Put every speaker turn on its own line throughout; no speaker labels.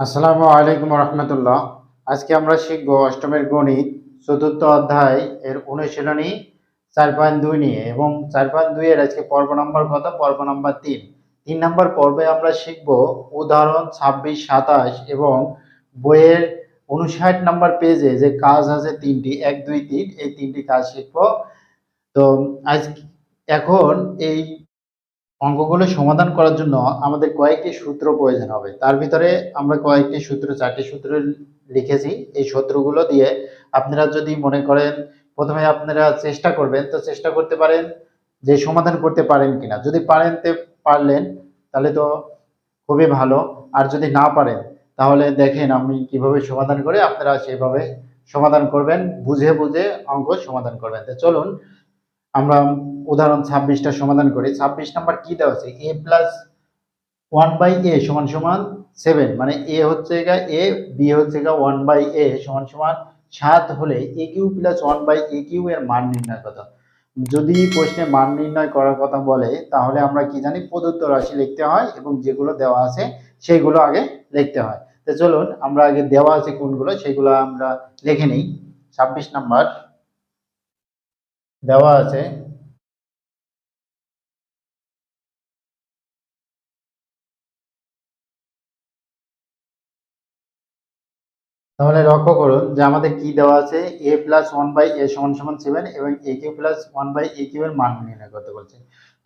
আসসালামু আলাইকুম রহমতুল্লাহ। আজকে আমরা শিখব অষ্টমের গণিত, চতুর্থ অধ্যায় এর অনুশীলনী চার পয়েন্ট দুই নিয়ে এবং চার পয়েন্ট দুই এর আজকে পর্ব নম্বর কত? পর্ব নম্বর তিন। তিন নম্বর পর্বে আমরা শিখব উদাহরণ ছাব্বিশ, সাতাশ এবং বইয়ের উনষাট নম্বর পেজে যে কাজ আছে তিনটি, এক, দুই, তিন, এই তিনটি কাজ শিখব। তো আজ এখন এই অঙ্কগুলো সমাধান করার জন্য আমাদের কয়েকটি সূত্র প্রয়োজন হবে। তার ভিতরে আমরা কয়েকটি সূত্র, চারটি সূত্র লিখেছি। এই সূত্রগুলো দিয়ে আপনারা যদি মনে করেন প্রথমে আপনারা চেষ্টা করবেন, তো চেষ্টা করতে পারেন যে সমাধান করতে পারেন কিনা। যদি পারেন তে পারলেন, তাহলে তো খুবই ভালো। আর যদি না পারেন, তাহলে দেখেন আমি কীভাবে সমাধান করে আপনারা সেভাবে সমাধান করবেন, বুঝে বুঝে অঙ্ক সমাধান করবেন। তো চলুন, আমরা উদাহরণ ছাব্বিশটা সমাধান করি। ছাব্বিশ নাম্বার কি দেওয়া আছে A plus one by A সমান সমান সেভেন মানে এ হচ্ছে গা এ বি হচ্ছে গা ওয়ান বাই এ সমান সমান সাত হলে A cube plus one by A cube এর মান নির্ণয় কথা যদি প্রশ্নে মান নির্ণয় করার কথা বলে, তাহলে আমরা কি জানি? প্রদত্ত রাশি লিখতে হয় এবং যেগুলো দেওয়া আছে সেইগুলো আগে লিখতে হয়। তো চলুন, আমরা আগে দেওয়া আছে কোনগুলো সেগুলো আমরা লিখে নিই। ছাব্বিশ নাম্বার দেওয়া আছে তাহলে লক্ষ্য করুন যে আমাদের কি দেওয়া আছে? A plus one by A সমান সমান সেভেন এবং A cube plus one by A cube এর মান নির্ণয় করতে বলছে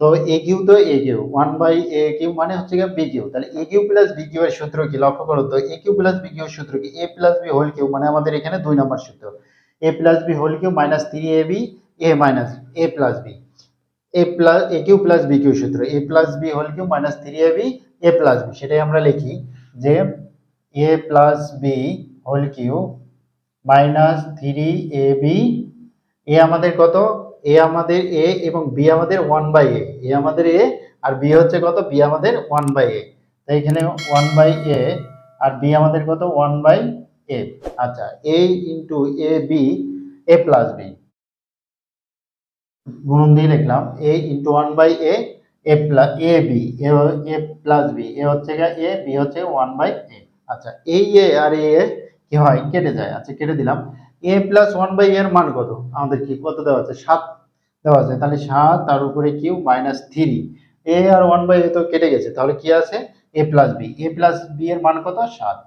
তো এ কিউ তো A cube one by A cube মানে হচ্ছে গিয়ে বি কিউ তাহলে A cube plus B cube এর সূত্র কি? লক্ষ্য করুন তো A cube plus B cube সূত্র কি? A plus B whole cube মানে আমাদের এখানে দুই নম্বর সূত্র। A plus B whole cube minus three A B A minus A plus B A plus A cube plus B cube সূত্র। A plus B whole cube minus three A B A plus B সেটাই আমরা লিখি যে A plus B whole cube minus three A B A আমাদের কত? এ আমাদের এ এবং B আমাদের ওয়ান বাই এ এ আমাদের এ আর বি হচ্ছে কত? বি আমাদের ওয়ান বাই এ তাই এখানে ওয়ান বাই এ আর বি আমাদের কত? ওয়ান বাই এ আচ্ছা A into A B A plus B গুণন দিয়ে লিখলাম A into one by A A plus A B A plus B A হচ্ছে এ বি হচ্ছে ওয়ান বাই এ আচ্ছা এই এ আর এ কি হয়? কেটে যায়। আচ্ছা কেটে দিলাম। এ প্লাস ওয়ান বাই এর মান কত? আমাদের কি কত দেওয়া আছে? সাত দেওয়া আছে। তাহলে সাত, তার উপরে কিউ মাইনাস থ্রি এ আর ওয়ান বাই এ তো কেটে গেছে। তাহলে কি আছে? A plus B A plus B এর মান কত? সাত।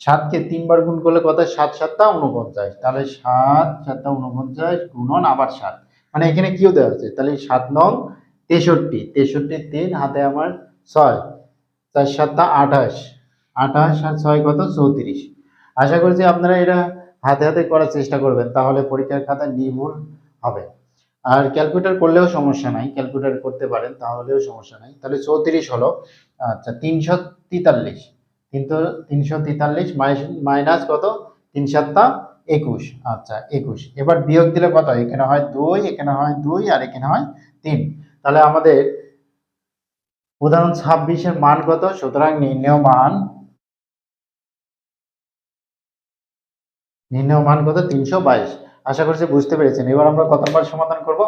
সাতকে তিনবার গুণ করলে কত? সাত সাতটা উনপঞ্চাশ। তাহলে সাত সাতটা উনপঞ্চাশ গুণন আবার সাত। মানে এখানে কিউ দেওয়া আছে। তাহলে সাত নং তেষট্টি। তেষট্টি তিন হাতে আমার ছয়। চার সাতটা আঠাশ। আঠাশ আর ছয় কত? চৌত্রিশ। আশা করছি আপনারা এটা হাতে হাতে করার চেষ্টা করবেন, তাহলে পরীক্ষার খাতা নির্ভুল হবে। আর ক্যালকুলেটর করলেও সমস্যা নাই ক্যালকুলেটর করতে পারেন, তাহলেও সমস্যা নাই। তাহলে চৌত্রিশ হলো আচ্ছা তিনশো তেতাল্লিশ। কিন্তু তিনশো তেতাল্লিশ মাইনাস কত? তিন সাতটা একুশ। আচ্ছা একুশ। এবার বিয়োগ দিলে কত? এখানে হয় দুই, এখানে হয় দুই, আর এখানে হয় তিন। তাহলে আমাদের উদাহরণ ছাব্বিশের মান কত? সুতরাং নির্ণয় মান নির্ণয় মান কত? তিনশো বাইশ। আশা করছি বুঝতে পেরেছেন। এবার আমরা কত নম্বর সমাধান করব?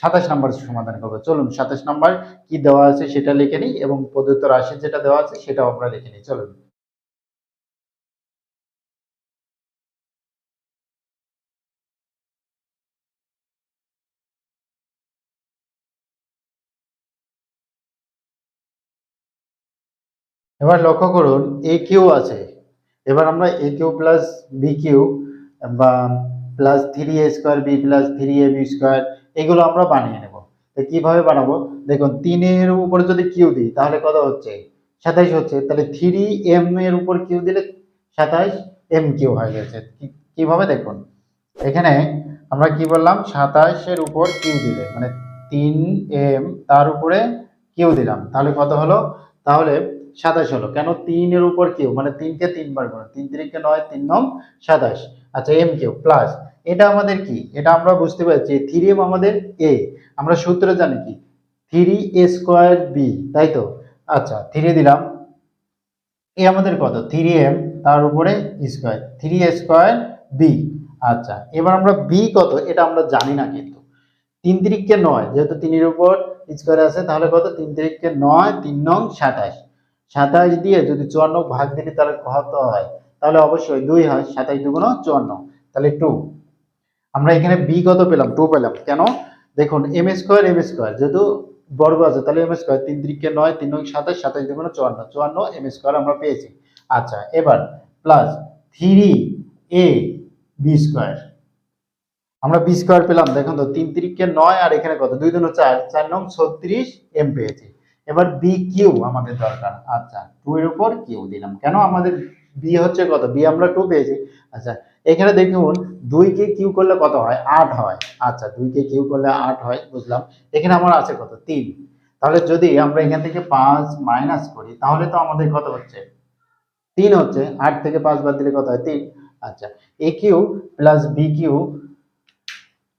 সাতাশ নম্বর সমাধান করব। চলুন, সাতাশ নম্বর কি দেওয়া আছে সেটা লিখে নিই এবং প্রদত্ত রাশি যেটা দেওয়া আছে সেটাও আমরা লিখে নিই। চলুন। এবার লক্ষ্য করুন, এ কিউ আছে। এবার আমরা A cube plus B cube বা plus three A square B plus three A B square এগুলো আমরা বানিয়ে নেব। তো কীভাবে বানাবো? দেখুন তিনের উপরে যদি কিউ দিই, তাহলে কত হচ্ছে? সাতাইশ হচ্ছে। তাহলে থ্রি এম এর উপর কিউ দিলে সাতাইশ এম কিউ হয়ে গেছে। কীভাবে দেখুন? এখানে আমরা কি বললাম? সাতাইশের উপর কিউ দিলে মানে তিন এম তার উপরে কিউ দিলাম। তাহলে কত হলো? তাহলে সাতাশ হলো। কেন তিনের উপর কিউ? মানে তিনকে তিনবার গুণ। তিন তিরিকে নয়, তিন নং সাতাশ। আচ্ছা এম কিউ প্লাস এটা আমাদের কি? এটা আমরা বুঝতে পারছি। থ্রি এম আমাদের এ আমরা সূত্র জানি কি? থ্রি এ স্কোয়ার বি তাই তো? আচ্ছা থ্রি দিলাম। এ আমাদের কত? থ্রি এম তার উপরে square. Three A square B আচ্ছা এবার আমরা বি কত? এটা আমরা জানি না কিন্তু। তিন তিরিককে নয়, যেহেতু তিনের উপর স্কোয়ার আছে, তাহলে কত? তিন তিরিককে নয়, তিন নং সাতাশ। সাতাশ দিয়ে যদি চুয়ান্ন ভাগ দিলে তাহলে কত হয়? তাহলে অবশ্যই দুই হয় সাতাশ দুগুণ চুয়ান্ন। তাহলে টু আমরা এখানে বি কত পেলাম? টু পেলাম। কেন? দেখুন এম স্কোয়ার এম স্কোয়ার যেহেতু বর্গ আছে, তাহলে এম স্কোয়ার তিন তিরিকে নয়, তিন নয় সাতাশ সাতাশ দুগুণ চুয়ান্ন। চুয়ান্ন এম স্কোয়ার আমরা পেয়েছি। আচ্ছা এবার plus three A B square আমরা বি স্কোয়ার পেলাম। দেখুন তো, তিন তিরিকে নয় আর এখানে কত? দুই দুনো চার চার নং ছত্রিশ এম পেয়েছি। এবার বি কিউ আমাদের দরকার। আচ্ছা টু এর উপর কিউ দিলাম। কেন আমাদের বি হচ্ছে কত? বি আমরা টু পেয়েছি। আচ্ছা এখানে দেখুন দুইকে কিউ করলে কত হয়? আট হয়। আচ্ছা দুইকে কিউ করলে আট হয়, বুঝলাম। এখানে আমার আছে কত? তিন। তাহলে যদি আমরা এখান থেকে পাঁচ মাইনাস করি, তাহলে তো আমাদের কত হচ্ছে? তিন হচ্ছে। আট থেকে পাঁচ বাদ দিলে কত হয়? তিন। আচ্ছা A cube plus B cube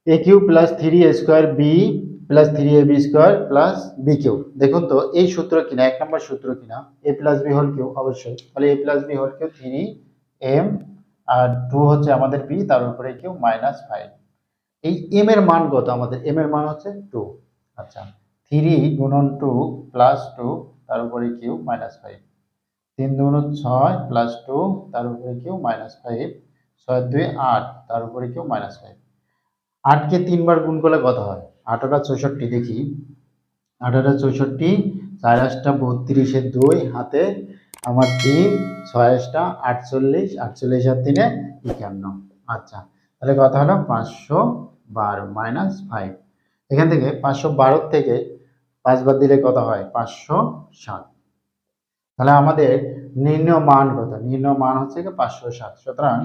A cube plus three square B plus three A B square plus B cube দেখুন তো, এই সূত্র কিনা, এক নম্বর সূত্র কিনা A plus B whole cube অবশ্যই। তাহলে A plus B whole cube three M R two হচ্ছে আমাদের বি তার উপরে কিউ মাইনাস ফাইভ এই এম এর মান কত? আমাদের এম এর মান হচ্ছে টু আচ্ছা থ্রি গুণন টু প্লাস টু তার উপরে কিউ মাইনাস ফাইভ তিন দুগুণ ছয় প্লাস টু তার উপরে কিউ মাইনাস ফাইভ ছয় দুই আট, তার উপরে কিউ মাইনাস ফাইভ আটকে তিনবার গুণ করলে কত হয়? আঠারো চৌষট্টি দেখি। আঠারো চৌষট্টি, চার আটটা বত্রিশের দুই হাতে আমার তিন, ছয় আটটা আটচল্লিশ আটচল্লিশ আর তিনে একান্ন। আচ্ছা তাহলে কথা হলো? পাঁচশো বারো মাইনাস ফাইভ এখান থেকে পাঁচশো বারোর থেকে পাঁচবার দিলে কত হয়? পাঁচশো সাত তাহলে আমাদের নির্ণয় মান কত? নির্ণয় মান হচ্ছে কি পাঁচশো সাত সুতরাং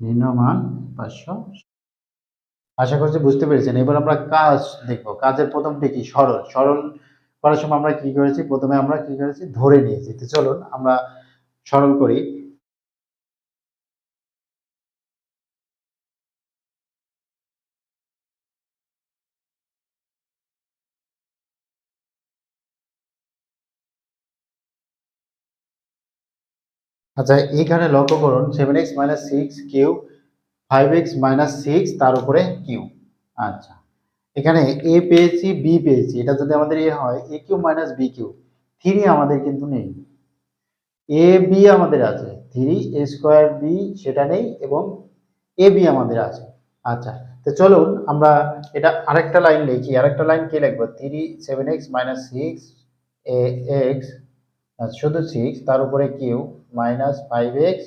নির্ণয় মান পাঁচশো আশা করছি বুঝতে পেরেছেন। এবার আমরা কাজ দেখব। কাজের প্রথমটি কি সরল। সরল করার সময় আমরা কি করেছি? প্রথমে আমরা কি করেছি? ধরে নিয়েছি। তো চলুন, আমরা সরল করি। আচ্ছা এইখানে লক্ষ্য করুন seven X minus six cube five X minus six তার উপরে কিউ আচ্ছা। এখানে এ পেয়েছি বি পেয়েছি। এটা যদি আমাদের এ হয় A cube minus B cube three আমাদের কিন্তু নেই। এ বি আমাদের আছে। থ্রি এ স্কোয়ার বি সেটা নেই এবং এ বি আমাদের আছে। আচ্ছা তো চলুন আমরা এটা আরেকটা লাইন লিখি। আরেকটা লাইন কি লিখব? Three seven X minus six A X শুধু সিক্স তার উপরে cube minus five X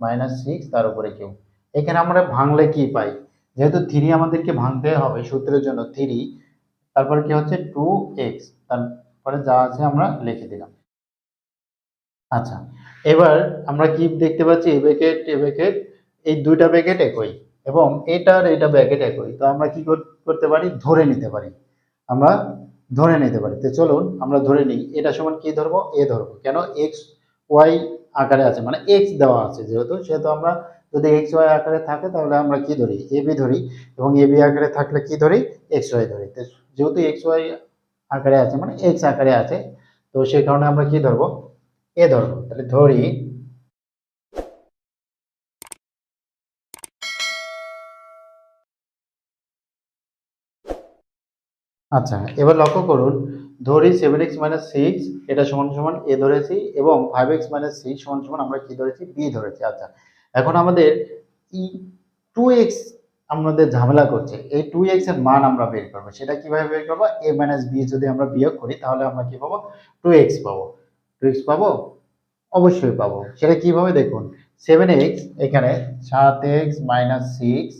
minus six তার উপরে কিউ এখানে আমরা ভাঙলে কি পাই? যেহেতু থ্রি আমাদেরকে ভাঙতে হবে সূত্রের জন্য থ্রি তারপরে কি হচ্ছে? টু এক্স তারপরে যা আছে আমরা লিখে দিলাম। আচ্ছা এবার আমরা কি দেখতে পাচ্ছি? এ ব্যাকেট এ ব্যাকেট এই দুইটা ব্যাকেট একই এবং এটার এটা ব্যাকেট একই। তো আমরা কি করতে পারি? ধরে নিতে পারি। আমরা ধরে নিতে পারি। তো চলুন আমরা ধরে নিই। এটা সমান কি ধরবো? এ ধরবো। কেন? এক্স ওয়াই আকারে আছে। মানে এক্স দেওয়া আছে যেহেতু সেহেতু আমরা যদি এক্স ওয়াই আকারে থাকে তাহলে আমরা কি ধরি? এ বি ধরি এবং এ বি আকারে থাকলে কি ধরি? এক্স ওয়াই ধরি যেহেতু এক্স ওয়াই আকারে আছে মানে এক্স আকারে আছে, তো সেই কারণে আমরা কি ধরবো? এ ধরবো। তাহলে ধরি আচ্ছা এবার লক্ষ্য করুন। ধরি সেভেন এক্স মাইনাস সিক্স এটা সমান সমান এ ধরেছি এবং ফাইভ এক্স মাইনাস সিক্স সমান সমান আমরা কি ধরেছি? বি ধরেছি। আচ্ছা এখন আমাদের ই টু এক্স আমাদের ঝামেলা করছে, এই টু এক্সের মান আমরা বের করব। সেটা কীভাবে বের করব? এ মাইনাস বি যদি আমরা বিয়োগ করি, তাহলে আমরা কি পাবো? টু এক্স পাবো। টু এক্স পাবো? অবশ্যই পাবো। সেটা কীভাবে দেখুন? সেভেন এক্স এখানে সাত X minus six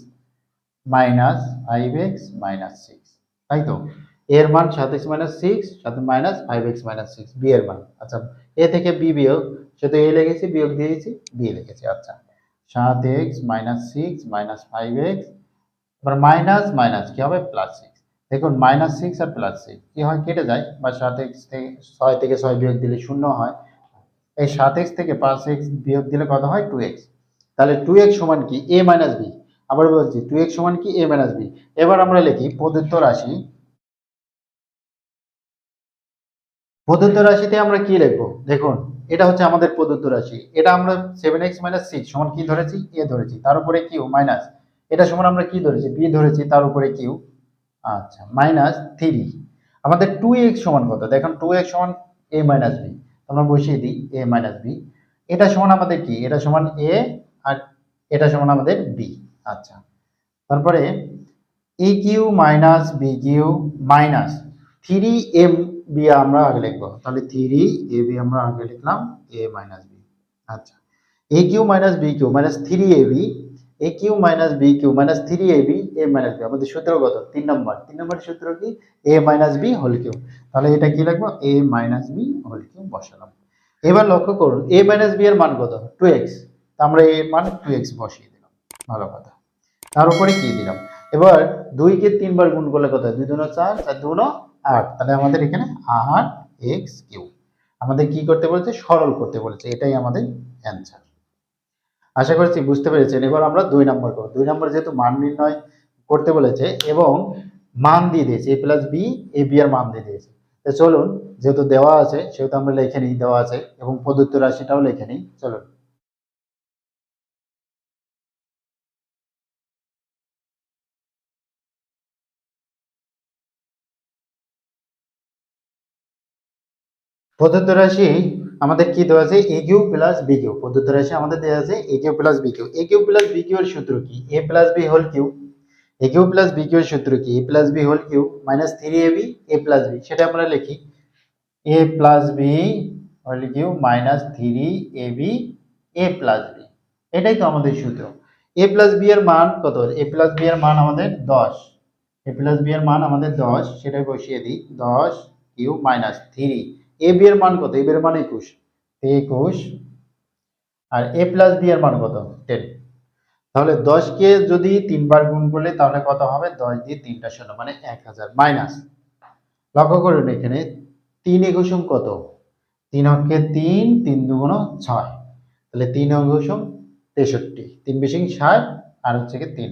minus five X minus six তাই তো? এর মান সাত এক্স মাইনাস সিক্স সাথে minus five X minus six B এর মান। আচ্ছা এ থেকে বি বিয়োগ সেটা এ লিখেছি, বিয়োগ দিয়েছি বি লিখেছি। আচ্ছা। সাত X minus six minus five X এবার মাইনাস মাইনাস কি হবে? প্লাস সিক্স দেখুন মাইনাস সিক্স আর প্লাস সিক্স কি হয়? কেটে যায়। বা সাত এক্স থেকে ছয় থেকে ছয় বিয়োগ দিলে শূন্য হয়। এই সাত এক্স থেকে পাঁচ এক্স বিয়োগ দিলে কত হয়? টু এক্স তাহলে টু এক্স সমান কি? এ মাইনাস বি আবার বলছি টু এক্স সমান কি? এ মাইনাস বি এবার আমরা লিখি প্রদত্ত রাশি। প্রদত্ত রাশিতে আমরা কি লিখব? দেখুন এটা হচ্ছে আমাদের প্রদত্ত রাশি। এটা আমরা সেভেন এক্স মাইনাস সিক্স সমান কি ধরেছি? এ ধরেছি। তার উপরে কিউ মাইনাস এটা সমান আমরা কি ধরেছি? বি ধরেছি, তার উপরে কিউ আচ্ছা মাইনাস থ্রি আমাদের টু এক্স সমান কত? দেখুন টু এক্স সমান এ মাইনাস বি আমরা বসিয়ে দিই এ মাইনাস বি এটা সমান আমাদের কি? এটা সমান এ আর এটা সমান আমাদের বি আচ্ছা তারপরে A cube minus B cube minus three M B আমরা আগে লিখব। তাহলে থ্রি এ বি আমরা আগে লিখলাম এ মাইনাস বি আচ্ছা। A cube minus B cube minus three A B A cube minus B cube minus three A B A minus B আমাদের সূত্র কত? তিন নম্বর। তিন নম্বর সূত্র কি? A minus B whole cube তাহলে এটা কি লিখব? A minus B whole cube বসালাম। এবার লক্ষ্য করুন এ মাইনাস বি এর মান কত? টু এক্স আমরা এর মান টু এক্স বসিয়ে দিলাম। ভালো কথা। তার উপরে কি দিলাম? এবার দুইকে তিনবার গুণ করলে কত? দুই দুনো চার চার দুনো আট তাহলে আমাদের এখানে আট এক্স কিউ আমাদের কি করতে বলেছে? সরল করতে বলেছে। এটাই আমাদের অ্যান্সার আশা করছি বুঝতে পেরেছেন। এবার আমরা দুই নম্বর করব। দুই নম্বর যেহেতু মান নির্ণয় করতে বলেছে এবং মান দিয়ে দিয়েছে A plus B A B এর মান দিয়ে দিয়েছে। তো চলুন, যেহেতু দেওয়া আছে, সেহেতু আমরা লিখে নিই, দেওয়া আছে এবং প্রদত্ত রাশিটাও লিখে নিই। চলুন। প্রদত্ত রাশি আমাদের কি দেওয়া আছে A cube plus B cube প্রদত্ত রাশি আমাদের দেওয়া আছে A cube plus B cube A cube plus B cube এর সূত্র কি A plus B whole cube A cube plus B cube এর সূত্র কি A plus B whole cube minus three A B A plus B সেটা আমরা লিখি A plus B whole cube minus three A B A plus B এটাই তো আমাদের সূত্র এ প্লাস বি এর মান কত এ প্লাস বি এর মান আমাদের দশ এ প্লাস বি এর মান আমাদের দশ সেটাই বসিয়ে দিই দশ cube minus three A B এর মান কত? এ বি এর মান একুশ। একুশ। আর এ প্লাস বি এর মান কত? টেন তাহলে দশকে যদি তিনবার গুণ করলে তাহলে কত হবে? দশ দিয়ে তিনটা শূন্য মানে এক হাজার মাইনাস লক্ষ্য করুন এখানে, তিন একুশম কত? তিন অঙ্কে তিন তিন দুগুণ ছয়। তাহলে তিন অঙ্কুশম তেষট্টি। তিন বিশিং ষাট, আর হচ্ছে কি তিন।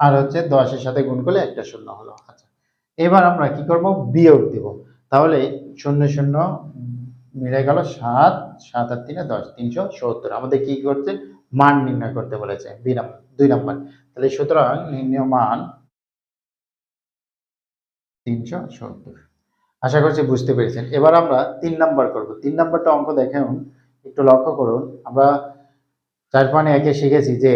আর হচ্ছে দশের সাথে গুণ করলে একটা শূন্য হলো। আচ্ছা এবার আমরা কি করব? বিয়োগ দিব। তাহলে শূন্য শূন্য মিলে গেল সাত সাত আর তিনে দশ, তিনশো সত্তর। আমাদের কি করছে? মান নির্ণয় করতে বলেছে, দুই নম্বর তাহলে সুতরাং নির্ণয় মান তিনশো সত্তর। আশা করছি বুঝতে পেরেছেন। এবার আমরা তিন নাম্বার করব। তিন নাম্বারটা অঙ্ক দেখেন, একটু লক্ষ্য করুন। আমরা চার পানে একে শিখেছি যে,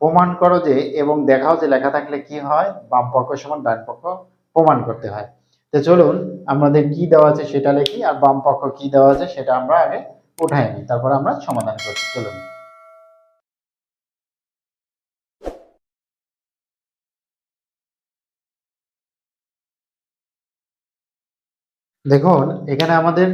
প্রমাণ করো যে এবং দেখাও যে লেখা থাকলে কি হয়? বাম পক্ষ সমান ডান পক্ষ প্রমাণ করতে হয়। তো চলুন, আমাদের কি দেওয়া আছে সেটা লিখি আর বাম পক্ষ কি দেওয়া আছে সেটা আমরা আগে উঠাই নিই, তারপর আমরা সমাধান করছি, চলুন। দেখুন, এখানে আমাদের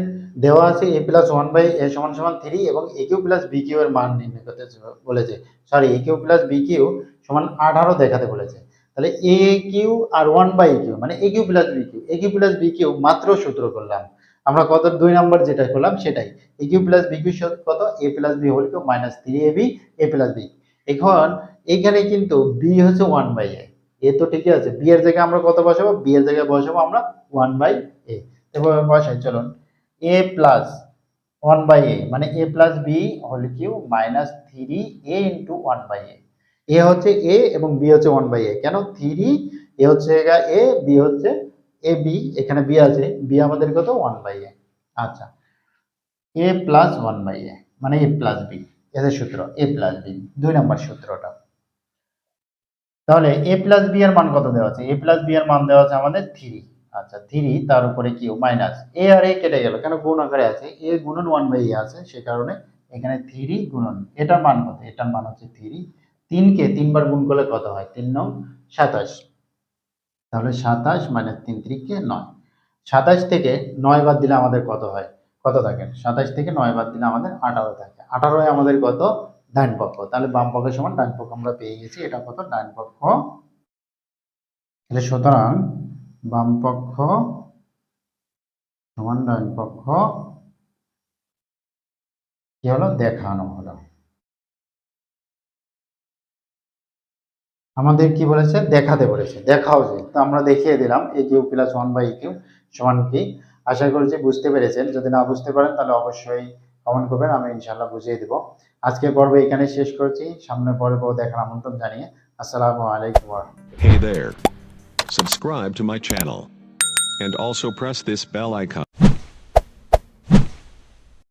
দেওয়া আছে A plus one by A সমান সমান থ্রি এবং A cube plus B cube এর মান নির্ণয় করতে বলেছে। Sorry A cube plus B cube সমান আঠারো দেখাতে বলেছে। তাহলে এ কিউ আর ওয়ান বাই কিউ মানে A cube plus B cube A cube plus B cube মাত্র সূত্র করলাম। আমরা কত? দুই নাম্বার যেটা করলাম সেটাই। A cube plus B cube কত? A plus B whole cube minus three A B A plus B এখন এখানে কিন্তু বি হচ্ছে ওয়ান বাই এ এ তো ঠিকই আছে। বি এর জায়গায় আমরা কত বসাবো? বি এর জায়গায় বসাবো আমরা ওয়ান বাই এ এভাবে বসাই, চলুন। A plus one by A মানে A plus B whole cube minus three A into one by A A হচ্ছে এ এবং বি হচ্ছে ওয়ান বাই এ কেন? থ্রি এ হচ্ছে এ, বি হচ্ছে এ, বি, এখানে বি আছে, বি আমাদের কত? ওয়ান বাই এ আচ্ছা A plus one by A মানে এ প্লাস বি এদের সূত্র, এ প্লাস বি দুই নম্বর সূত্রটা। তাহলে এ প্লাস বি এর মান কত দেওয়া আছে? এ প্লাস বি এর মান দেওয়া আছে আমাদের থ্রি আচ্ছা থ্রি তার উপরে কিউ মাইনাস এ আর এ কেটে গেল, কেন? গুণ আকারে আছে। এ গুণন ওয়ান বাই এ আছে, সে কারণে এখানে থ্রি গুণন। এটার মান কত? এটার মান হচ্ছে থ্রি তিনকে তিনবার গুণ করলে কত হয়? তিন নং সাতাশ। তাহলে সাতাশ মাইনাস তিন ত্রিকে নয়। সাতাশ থেকে নয় বাদ দিলে আমাদের কত হয়? কত থাকে? সাতাশ থেকে নয় বাদ দিলে আমাদের আঠারো থাকে। আঠারোয় আমাদের কত? ডান পক্ষ। তাহলে বাম পক্ষের সমান ডান পক্ষ আমরা পেয়ে গেছি। এটা কত? ডান পক্ষ। তাহলে সুতরাং বাম পক্ষ সমান ডান পক্ষ কি হলো? দেখানো হলো। আমাদের কি বলেছে দেখাতে বলেছে দেখাও যে তো আমরা দেখিয়ে দিলাম A cube plus one by cube সমান কি আশা করছি বুঝতে পেরেছেন যদি না বুঝতে পারেন, তাহলে অবশ্যই কমেন্ট করবেন আমি ইনশাল্লাহ বুঝিয়ে দিব আজকে পর্ব এখানে শেষ করছি সামনে পর্ব দেখার আমন্ত্রণ জানিয়ে আসসালামু আলাইকুম।
Hey there. Subscribe to my channel. and also press this bell icon.